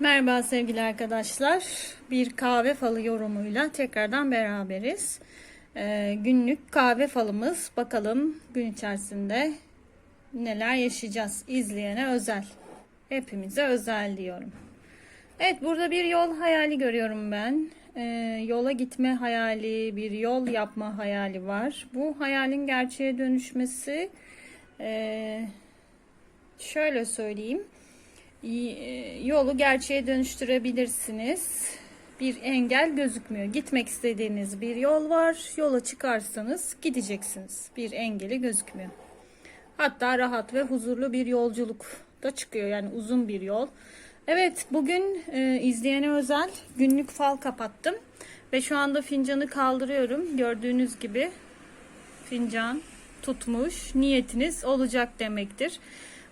Merhaba sevgili arkadaşlar. Bir kahve falı yorumuyla tekrardan beraberiz. Ee, günlük kahve falımız. Bakalım gün içerisinde neler yaşayacağız. İzleyene özel. Hepimize özel diyorum. Evet burada bir yol hayali görüyorum ben. Ee, yola gitme hayali, bir yol yapma hayali var. Bu hayalin gerçeğe dönüşmesi ee, şöyle söyleyeyim e, yolu gerçeğe dönüştürebilirsiniz. Bir engel gözükmüyor. Gitmek istediğiniz bir yol var. Yola çıkarsanız gideceksiniz. Bir engeli gözükmüyor. Hatta rahat ve huzurlu bir yolculuk da çıkıyor. Yani uzun bir yol. Evet bugün e, izleyene özel günlük fal kapattım. Ve şu anda fincanı kaldırıyorum. Gördüğünüz gibi fincan tutmuş. Niyetiniz olacak demektir.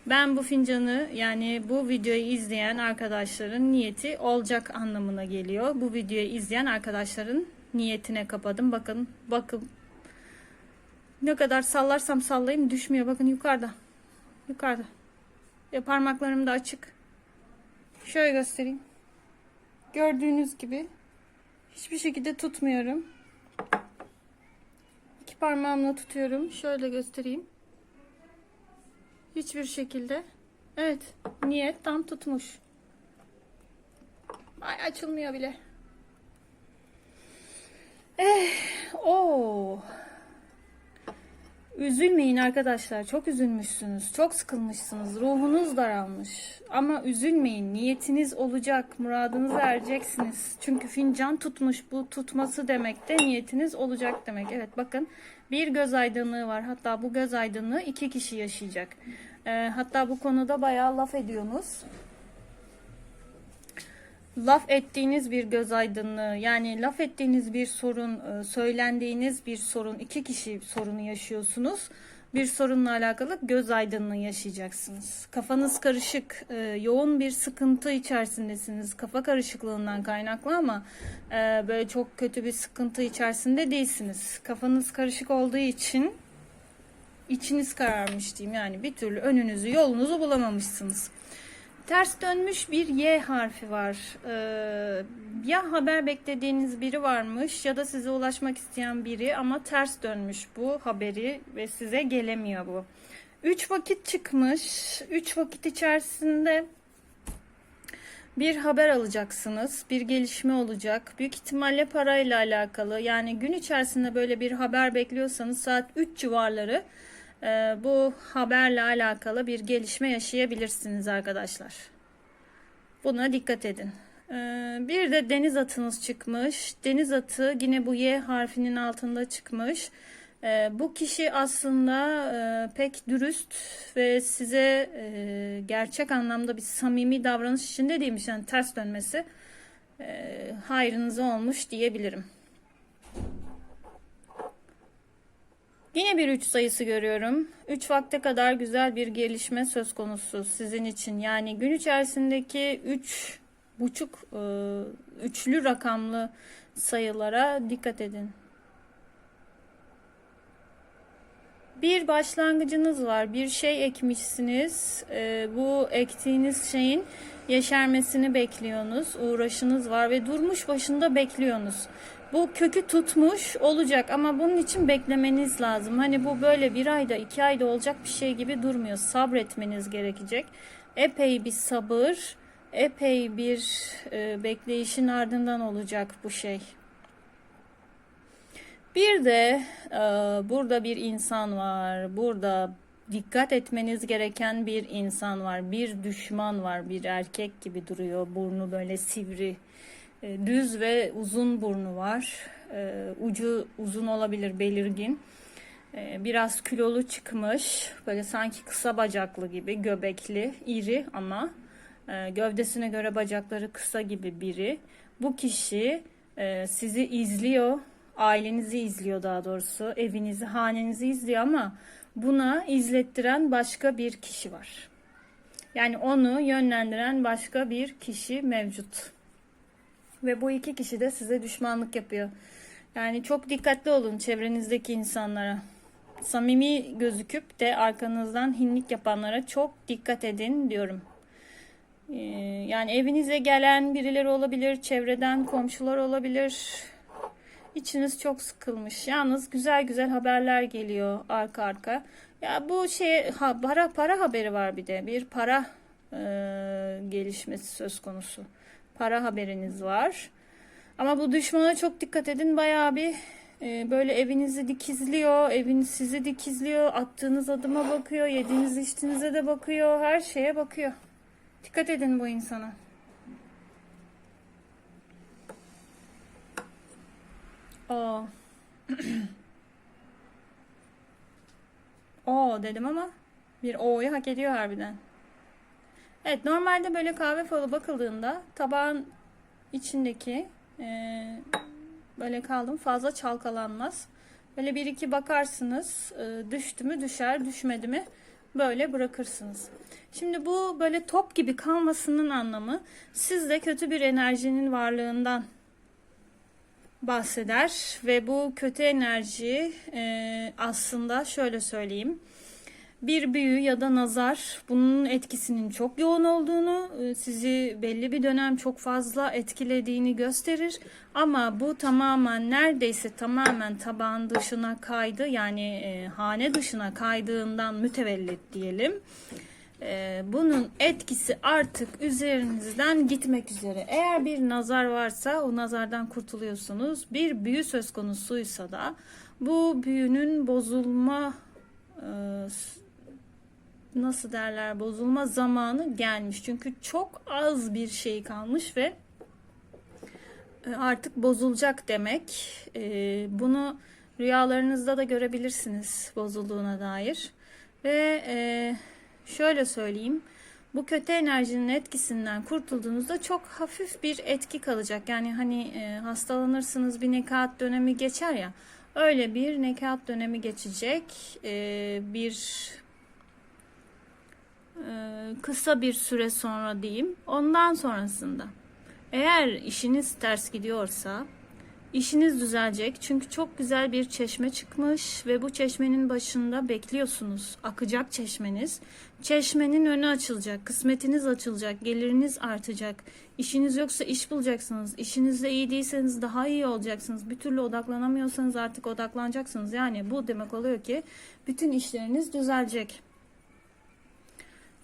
Ben bu fincanı yani bu videoyu izleyen arkadaşların niyeti olacak anlamına geliyor. Bu videoyu izleyen arkadaşların niyetine kapadım. Bakın bakın ne kadar sallarsam sallayayım düşmüyor. Bakın yukarıda. Yukarıda. Ve parmaklarım da açık. Şöyle göstereyim. Gördüğünüz gibi hiçbir şekilde tutmuyorum. İki parmağımla tutuyorum. Şöyle göstereyim. Hiçbir şekilde. Evet. Niyet tam tutmuş. Ay açılmıyor bile. Eh, o. Üzülmeyin arkadaşlar. Çok üzülmüşsünüz. Çok sıkılmışsınız. Ruhunuz daralmış. Ama üzülmeyin. Niyetiniz olacak. Muradınıza ereceksiniz. Çünkü fincan tutmuş. Bu tutması demek de niyetiniz olacak demek. Evet bakın bir göz aydınlığı var. Hatta bu göz aydınlığı iki kişi yaşayacak. Ee, hatta bu konuda bayağı laf ediyorsunuz laf ettiğiniz bir göz aydınlığı yani laf ettiğiniz bir sorun e, söylendiğiniz bir sorun iki kişi sorunu yaşıyorsunuz bir sorunla alakalı göz aydınlığı yaşayacaksınız. Kafanız karışık, e, yoğun bir sıkıntı içerisindesiniz. Kafa karışıklığından kaynaklı ama e, böyle çok kötü bir sıkıntı içerisinde değilsiniz. Kafanız karışık olduğu için içiniz kararmış diyeyim. Yani bir türlü önünüzü, yolunuzu bulamamışsınız. Ters dönmüş bir Y harfi var. Ee, ya haber beklediğiniz biri varmış ya da size ulaşmak isteyen biri ama ters dönmüş bu haberi ve size gelemiyor bu. Üç vakit çıkmış. Üç vakit içerisinde bir haber alacaksınız. Bir gelişme olacak. Büyük ihtimalle parayla alakalı. Yani gün içerisinde böyle bir haber bekliyorsanız saat 3 civarları bu haberle alakalı bir gelişme yaşayabilirsiniz arkadaşlar. Buna dikkat edin. Ee, bir de deniz atınız çıkmış. Deniz atı yine bu Y harfinin altında çıkmış. Ee, bu kişi aslında e, pek dürüst ve size e, gerçek anlamda bir samimi davranış içinde değilmiş. Yani ters dönmesi e, hayrınıza olmuş diyebilirim. Yine bir 3 sayısı görüyorum. 3 vakte kadar güzel bir gelişme söz konusu sizin için. Yani gün içerisindeki 3 buçuk e, üçlü rakamlı sayılara dikkat edin. Bir başlangıcınız var. Bir şey ekmişsiniz. E, bu ektiğiniz şeyin yeşermesini bekliyorsunuz. Uğraşınız var ve durmuş başında bekliyorsunuz. Bu kökü tutmuş olacak ama bunun için beklemeniz lazım. Hani bu böyle bir ayda iki ayda olacak bir şey gibi durmuyor. Sabretmeniz gerekecek. Epey bir sabır, epey bir e, bekleyişin ardından olacak bu şey. Bir de e, burada bir insan var. Burada dikkat etmeniz gereken bir insan var. Bir düşman var. Bir erkek gibi duruyor. Burnu böyle sivri düz ve uzun burnu var. E, ucu uzun olabilir, belirgin. E, biraz kilolu çıkmış. Böyle sanki kısa bacaklı gibi, göbekli, iri ama gövdesine göre bacakları kısa gibi biri. Bu kişi sizi izliyor, ailenizi izliyor daha doğrusu, evinizi, hanenizi izliyor ama buna izlettiren başka bir kişi var. Yani onu yönlendiren başka bir kişi mevcut. Ve bu iki kişi de size düşmanlık yapıyor. Yani çok dikkatli olun çevrenizdeki insanlara. Samimi gözüküp de arkanızdan hinlik yapanlara çok dikkat edin diyorum. Ee, yani evinize gelen birileri olabilir, çevreden komşular olabilir. İçiniz çok sıkılmış. Yalnız güzel güzel haberler geliyor arka arka. Ya bu şey ha, para para haberi var bir de. Bir para e, gelişmesi söz konusu. Para haberiniz var. Ama bu düşmana çok dikkat edin. Bayağı bir e, böyle evinizi dikizliyor, eviniz sizi dikizliyor, attığınız adıma bakıyor, yediğiniz içtiğinize de bakıyor, her şeye bakıyor. Dikkat edin bu insana. Aa. O dedim ama bir O'yu hak ediyor harbiden. Evet normalde böyle kahve falı bakıldığında tabağın içindeki e, böyle kaldım fazla çalkalanmaz. Böyle bir iki bakarsınız e, düştü mü düşer düşmedi mi böyle bırakırsınız. Şimdi bu böyle top gibi kalmasının anlamı sizde kötü bir enerjinin varlığından bahseder ve bu kötü enerji e, aslında şöyle söyleyeyim bir büyü ya da nazar bunun etkisinin çok yoğun olduğunu, e, sizi belli bir dönem çok fazla etkilediğini gösterir. Ama bu tamamen neredeyse tamamen taban dışına kaydı yani e, hane dışına kaydığından mütevellit diyelim. E, bunun etkisi artık üzerinizden gitmek üzere. Eğer bir nazar varsa o nazardan kurtuluyorsunuz. Bir büyü söz konusuysa da bu büyünün bozulma e, nasıl derler bozulma zamanı gelmiş. Çünkü çok az bir şey kalmış ve e, artık bozulacak demek. E, bunu rüyalarınızda da görebilirsiniz bozulduğuna dair. Ve e, şöyle söyleyeyim. Bu kötü enerjinin etkisinden kurtulduğunuzda çok hafif bir etki kalacak. Yani hani hastalanırsınız bir nekat dönemi geçer ya. Öyle bir nekat dönemi geçecek. bir kısa bir süre sonra diyeyim. Ondan sonrasında eğer işiniz ters gidiyorsa işiniz düzelecek. Çünkü çok güzel bir çeşme çıkmış ve bu çeşmenin başında bekliyorsunuz. Akacak çeşmeniz. Çeşmenin önü açılacak, kısmetiniz açılacak, geliriniz artacak. İşiniz yoksa iş bulacaksınız. İşinizde iyi değilseniz daha iyi olacaksınız. Bir türlü odaklanamıyorsanız artık odaklanacaksınız. Yani bu demek oluyor ki bütün işleriniz düzelecek.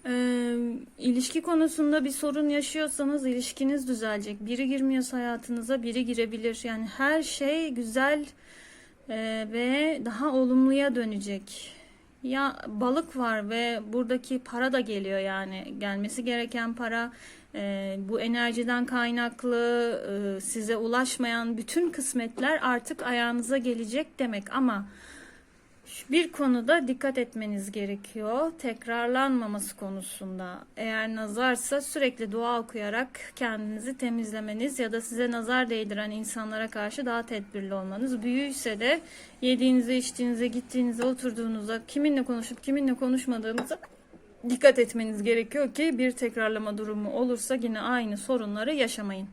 Ee, ilişki konusunda bir sorun yaşıyorsanız ilişkiniz düzelecek. Biri girmiyorsa hayatınıza biri girebilir. Yani her şey güzel e, ve daha olumluya dönecek. Ya balık var ve buradaki para da geliyor yani gelmesi gereken para e, bu enerjiden kaynaklı e, size ulaşmayan bütün kısmetler artık ayağınıza gelecek demek ama bir konuda dikkat etmeniz gerekiyor. Tekrarlanmaması konusunda. Eğer nazarsa sürekli dua okuyarak kendinizi temizlemeniz ya da size nazar değdiren insanlara karşı daha tedbirli olmanız. Büyüyse de yediğinize, içtiğinize, gittiğinize, oturduğunuzda kiminle konuşup kiminle konuşmadığınıza dikkat etmeniz gerekiyor ki bir tekrarlama durumu olursa yine aynı sorunları yaşamayın.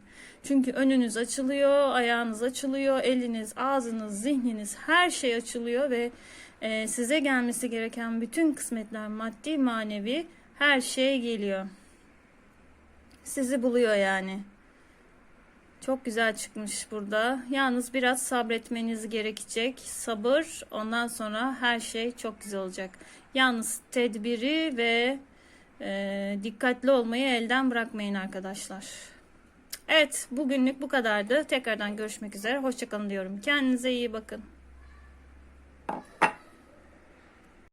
Çünkü önünüz açılıyor, ayağınız açılıyor, eliniz, ağzınız, zihniniz her şey açılıyor ve e, size gelmesi gereken bütün kısmetler maddi manevi her şey geliyor. Sizi buluyor yani. Çok güzel çıkmış burada. Yalnız biraz sabretmeniz gerekecek. Sabır ondan sonra her şey çok güzel olacak. Yalnız tedbiri ve e, dikkatli olmayı elden bırakmayın arkadaşlar. Evet bugünlük bu kadardı. Tekrardan görüşmek üzere. Hoşçakalın diyorum. Kendinize iyi bakın.